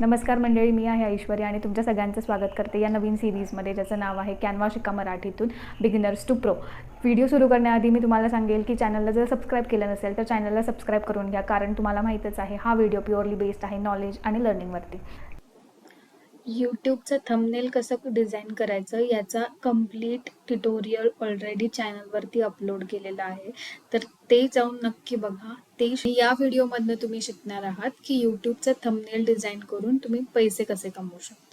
नमस्कार मंडळी मी आहे ऐश्वर्या आणि तुमच्या सगळ्यांचं स्वागत करते या नवीन सिरीजमध्ये ज्याचं नाव आहे कॅनवा शिका मराठीतून बिगिनर्स टू प्रो. व्हिडिओ सुरू करण्याआधी मी तुम्हाला सांगेल की चॅनलला जर सबस्क्राईब केलं नसेल तर चॅनलला सबस्क्राईब करून घ्या कारण तुम्हाला माहीतच आहे हा व्हिडिओ प्युअरली बेस्ड आहे नॉलेज आणि लर्निंगवरती. यूट्यूबचं थंबनेल कसं डिझाईन करायचं याचा कंप्लीट ट्युटोरियल ऑलरेडी चॅनलवरती अपलोड केलेला आहे. तर ते जाऊन नक्की बघा. ते या व्हिडिओमधनं तुम्ही शिकणार आहात की यूट्यूबचं थंबनेल डिझाईन करून तुम्ही पैसे कसे कमवू शकता.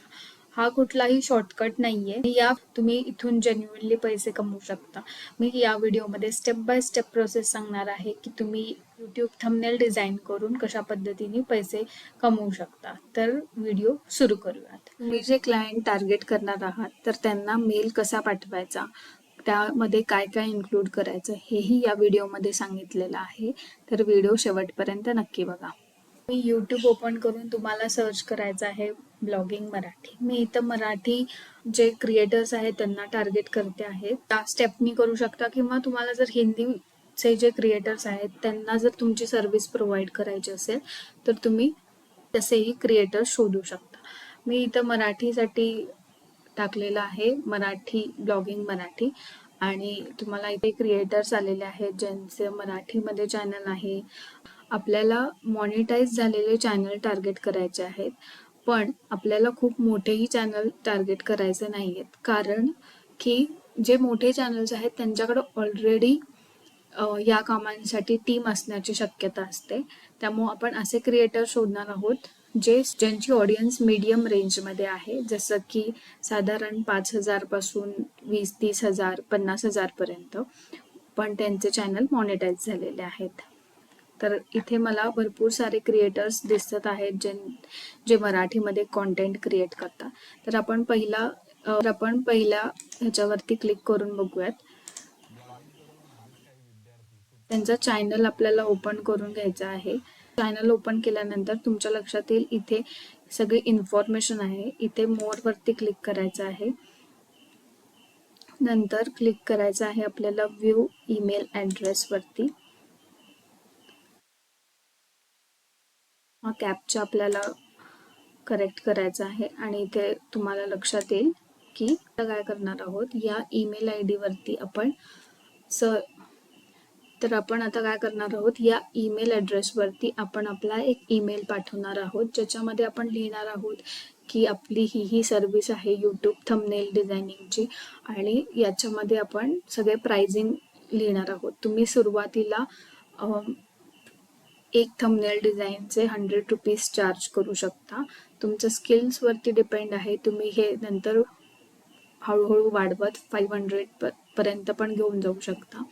हा कुठलाही शॉर्टकट नाहीये. या तुम्ही इथून जेन्युअनली पैसे कमवू शकता. मी या व्हिडिओमध्ये स्टेप बाय स्टेप प्रोसेस सांगणार आहे की तुम्ही यूट्यूब थंबनेल डिझाईन करून कशा पद्धतीने पैसे कमवू शकता. तर व्हिडिओ सुरू करूयात. तुम्ही जे क्लायंट टार्गेट करणार आहात तर त्यांना मेल कसा पाठवायचा? त्यामध्ये काय काय इन्क्लूड करायचं? हेही या व्हिडिओमध्ये सांगितलेलं आहे. तर व्हिडिओ शेवटपर्यंत नक्की बघा. मी यूट्यूब ओपन करून तुम्हाला सर्च करायचं आहे ब्लॉगिंग मराठी. मी इथं मराठी जे क्रिएटर्स आहेत त्यांना टार्गेट करते आहे. त्या स्टेपनी करू शकता किंवा तुम्हाला जर हिंदीचे जे क्रिएटर्स आहेत त्यांना जर तुमची सर्व्हिस प्रोव्हाइड करायची असेल तर तुम्ही तसेही क्रिएटर्स शोधू शकता. मी इथं मराठीसाठी टाकलेलं आहे मराठी ब्लॉगिंग मराठी. आणि तुम्हाला इथे क्रिएटर्स आलेले आहेत ज्यांचे मराठीमध्ये चॅनल आहे. आपल्याला मॉनिटाईज झालेले चॅनल टार्गेट करायचे आहेत. पण आपल्याला खूप मोठेही चॅनल टार्गेट करायचे नाही आहेत कारण की जे मोठे चॅनल्स आहेत त्यांच्याकडे ऑलरेडी या कामांसाठी टीम असण्याची शक्यता असते. त्यामुळे आपण असे क्रिएटर शोधणार आहोत जे ज्यांची ऑडियन्स मीडियम रेंजमध्ये आहे जसं की साधारण पाच हजारपासून वीस तीस हजार पन्नास हजारपर्यंत पण त्यांचे चॅनल मॉनिटाईज झालेले आहेत. तर इथे मला भरपूर सारे क्रिएटर्स दिसत आहेत जे जे मराठीमध्ये कॉन्टेंट क्रिएट करतात. तर आपण पहिला तर आपण पहिल्या ह्याच्यावरती क्लिक करून बघूयात. त्यांचा चॅनल आपल्याला ओपन करून घ्यायचा आहे. चॅनल ओपन केल्यानंतर तुमच्या लक्षात येईल इथे सगळी इन्फॉर्मेशन आहे. इथे मोर वरती क्लिक करायचं आहे. नंतर क्लिक करायचं आहे आपल्याला व्ह्यू ईमेल ऍड्रेस वरती. हा कॅपचा आपल्याला करेक्ट करायचा आहे आणि इथे तुम्हाला लक्षात येईल की काय करणार आहोत. या ईमेल आय डी वरती आपण स तर आपण आता काय करणार आहोत? या ईमेल ॲड्रेसवरती आपण आपला एक ईमेल पाठवणार आहोत. ज्याच्यामध्ये आपण लिहिणार आहोत की आपली ही ही सर्विस आहे यूट्यूब थंबनेल डिझायनिंगची आणि याच्यामध्ये आपण सगळे प्राइजिंग लिहिणार आहोत. तुम्ही सुरुवातीला एक थंबनेल डिझाईनचे हंड्रेड रुपीज चार्ज करू शकता. तुमच्या स्किल्सवरती डिपेंड आहे. तुम्ही हे नंतर हळूहळू वाढवत फाईव्ह हंड्रेड पर्यंत पण घेऊन जाऊ शकता.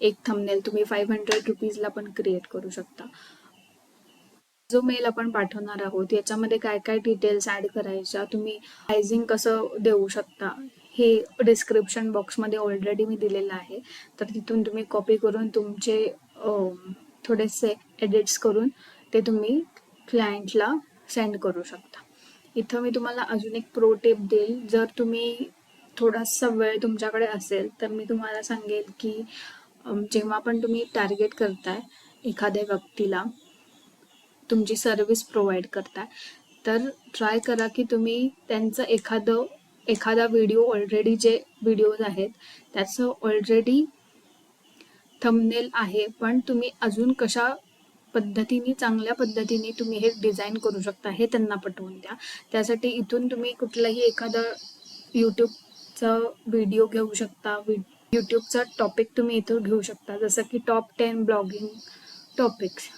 एक थंबनेल तुम्ही फाईव्ह हंड्रेड रुपीजला पण क्रिएट करू शकता. जो मेल आपण पाठवणार आहोत याच्यामध्ये काय काय डिटेल्स ऍड करायच्या तुम्ही प्राइजिंग कसं देऊ शकता हे डिस्क्रिप्शन बॉक्समध्ये ऑलरेडी मी दिलेलं आहे. तर तिथून तुम्ही कॉपी करून तुमचे थोडेसे एडिट्स करून ते तुम्ही क्लायंटला सेंड करू शकता. इथं मी तुम्हाला अजून एक प्रो टिप देईल. जर तुम्ही थोडासा वेळ तुमच्याकडे असेल तर मी तुम्हाला सांगेल की जेव्हा पण तुम्ही टार्गेट करताय एखाद्या व्यक्तीला तुमची सर्विस प्रोव्हाइड करताय तर ट्राय करा की तुम्ही त्यांचं एखादं एखादा व्हिडिओ ऑलरेडी जे व्हिडिओज आहेत त्याचं ऑलरेडी थंबनेल आहे पण तुम्ही अजून कशा पद्धतीने चांगल्या पद्धतीने तुम्ही हे डिझाईन करू शकता हे त्यांना पटवून द्या. त्यासाठी इथून तुम्ही कुठलाही यूट्यूब यूट्यूबचा व्हिडिओ घेऊ शकता. यूट्यूबचा टॉपिक तुम्ही इथं घेऊ शकता. जसं की टॉप टेन ब्लॉगिंग टॉपिक्स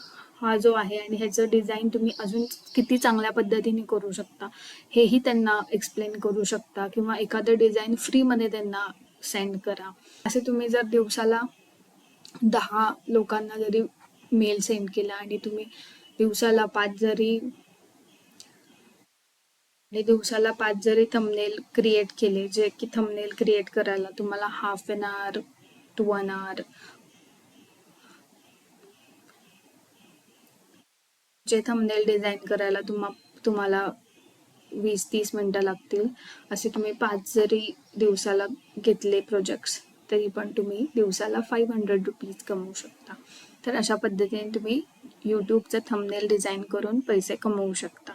हा जो आहे आणि ह्याचं डिझाईन तुम्ही अजून किती चांगल्या पद्धतीने करू शकता हेही त्यांना एक्सप्लेन करू शकता किंवा एखादं डिझाईन फ्रीमध्ये त्यांना सेंड करा. असे तुम्ही जर दिवसाला दहा लोकांना जरी मेल सेंड केला आणि तुम्ही दिवसाला पाच जरी आणि दिवसाला पाच जरी थंबनेल क्रिएट केले जे की थंबनेल क्रिएट करायला तुम्हाला half an hour to one hour जे थंबनेल डिझाईन करायला तुम्हा तुम्हाला वीस तीस मिनटं लागतील असे तुम्ही पाच जरी दिवसाला घेतले प्रोजेक्ट्स तरी पण तुम्ही दिवसाला फाईव्ह हंड्रेड रुपीज कमवू शकता. तर अशा पद्धतीने तुम्ही यूट्यूबचं थंबनेल डिझाईन करून पैसे कमवू शकता.